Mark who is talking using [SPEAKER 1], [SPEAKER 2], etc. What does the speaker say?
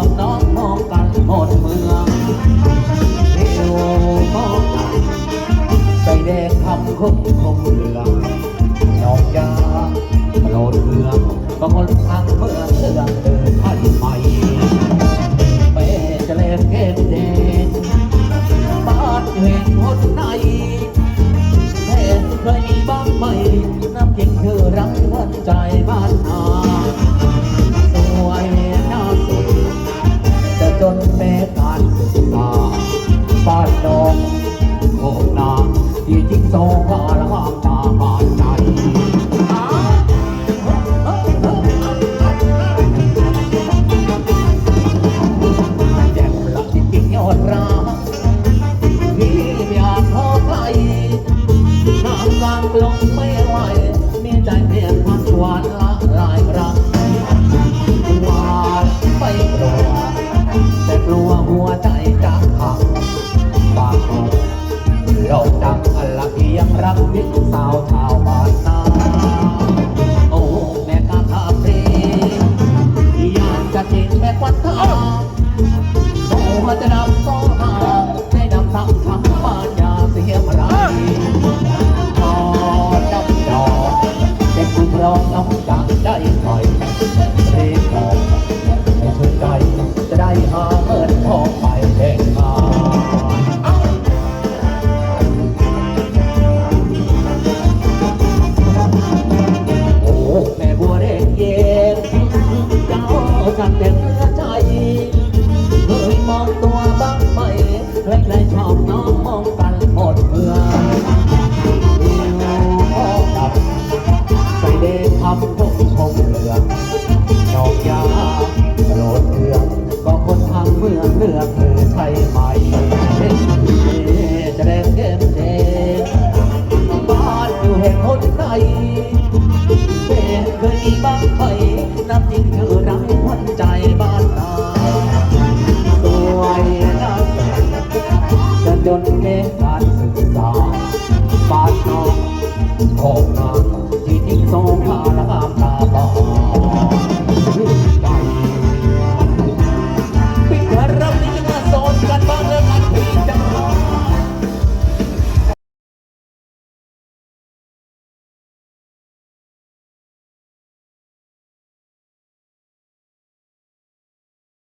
[SPEAKER 1] อบน้องมองกันหมดเมืองเที่ยวมองกันใจแดงทำคมคมเหลืองน้องยาโลดเรืองบางคนทางเมืองเรื่องเดินไทยใหม่เป้จะเล่นเกมเด่นบ้านอยู่เห็นคนในแทนเคยมีบ้างไหมน้ำกินคือรักวัดใจบ้านนา โคกนาที่จิ้งโซพาลังตาบา น้องจังได้หน่อยรียกบอกให้ชื่นใจจะได้หาเงินทองไปแบ่งงานโอ้แม่บัวเด็กเย็นเจ้าฉันเป็นเนื้อใจเคยมองตัวบ้างไหมใครๆชอบน้องมองกัน บ้านอยู่แห่งนไทยแต่เคยมบางไฟน้ำจริงเธอรักหัวใจบ้านนาสวยนะจะจนเมฆการศึกษาบ้านนอกของนา